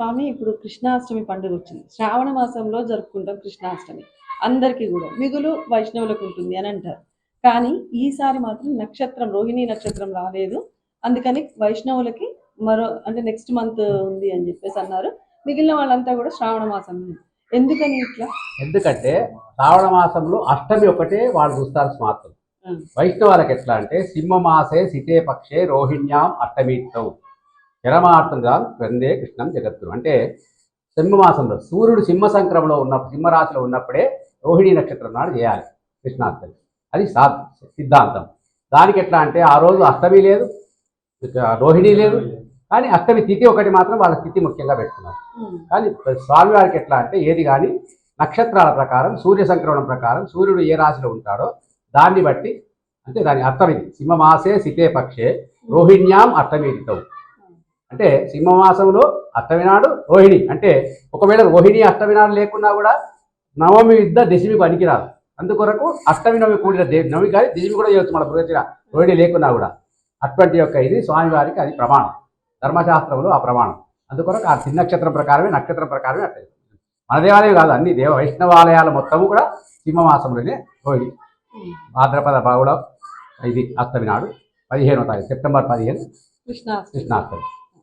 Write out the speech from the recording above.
స్వామి ఇప్పుడు కృష్ణాష్టమి పండుగ వచ్చింది. శ్రావణ మాసంలో జరుపుకుంటాం కృష్ణాష్టమి. అందరికీ కూడా మిగులు వైష్ణవులకు ఉంటుంది అని అంటారు. కానీ ఈసారి మాత్రం నక్షత్రం రోహిణీ నక్షత్రం రాలేదు. అందుకని వైష్ణవులకి మరో అంటే నెక్స్ట్ మంత్ ఉంది అని చెప్పేసి అన్నారు. మిగిలిన వాళ్ళంతా కూడా శ్రావణ మాసం ఎందుకని ఇట్లా? ఎందుకంటే శ్రావణ మాసంలో అష్టమి ఒకటే వాళ్ళు చూస్తారు ఉం. వైష్ణవాలకు ఎట్లా అంటే సింహమాసే సితే పక్షే రోహిణ్యాం అష్టమీత్తం జలమార్థంగా వందే కృష్ణం జగత్తురు అంటే సింహమాసంలో సూర్యుడు సింహ సంక్రమంలో ఉన్న సింహరాశిలో ఉన్నప్పుడే రోహిణీ నక్షత్రం నాడు చేయాలి కృష్ణాష్టమి. అది సా సిద్ధాంతం. దానికి ఎట్లా అంటే ఆ రోజు అష్టమి లేదు రోహిణి లేదు కానీ అష్టమి తిథి ఒకటి మాత్రం వాళ్ళ తిథి ముఖ్యంగా పెట్టుకున్నారు. కానీ స్వామివారికి ఎట్లా అంటే ఏది కానీ నక్షత్రాల ప్రకారం సూర్య సంక్రమణం ప్రకారం సూర్యుడు ఏ రాశిలో ఉంటాడో దాన్ని బట్టి అంటే దాని అర్థం ఇది. సింహమాసే సితే పక్షే రోహిణ్యాం అష్టమీరితవు అంటే సింహమాసంలో అష్టమి నాడు రోహిణి. అంటే ఒకవేళ రోహిణి అష్టమి నాడు లేకున్నా కూడా నవమి యుద్ధ దశమి పనికిరాదు. అందుకొరకు అష్టమి నవమి కూడిన నవమి కానీ దశమి కూడా చేయొచ్చు మన ప్రదర్శన రోహిణి లేకున్నా కూడా. అటువంటి యొక్క ఇది స్వామివారికి అది ప్రమాణం. ధర్మశాస్త్రంలో ఆ ప్రమాణం. అందుకొరకు ఆ నక్షత్రం ప్రకారమే నక్షత్రం ప్రకారమే అట్లా. మన దేవాలయం కాదు అన్ని దేవ వైష్ణవాలయాలు మొత్తము కూడా సింహమాసంలోనే రోహిణి. భాద్రపద బాగుడ ఇది అష్టమి నాడు పదిహేనో తారీఖు సెప్టెంబర్ పదిహేను. కృష్ణాష్టమి.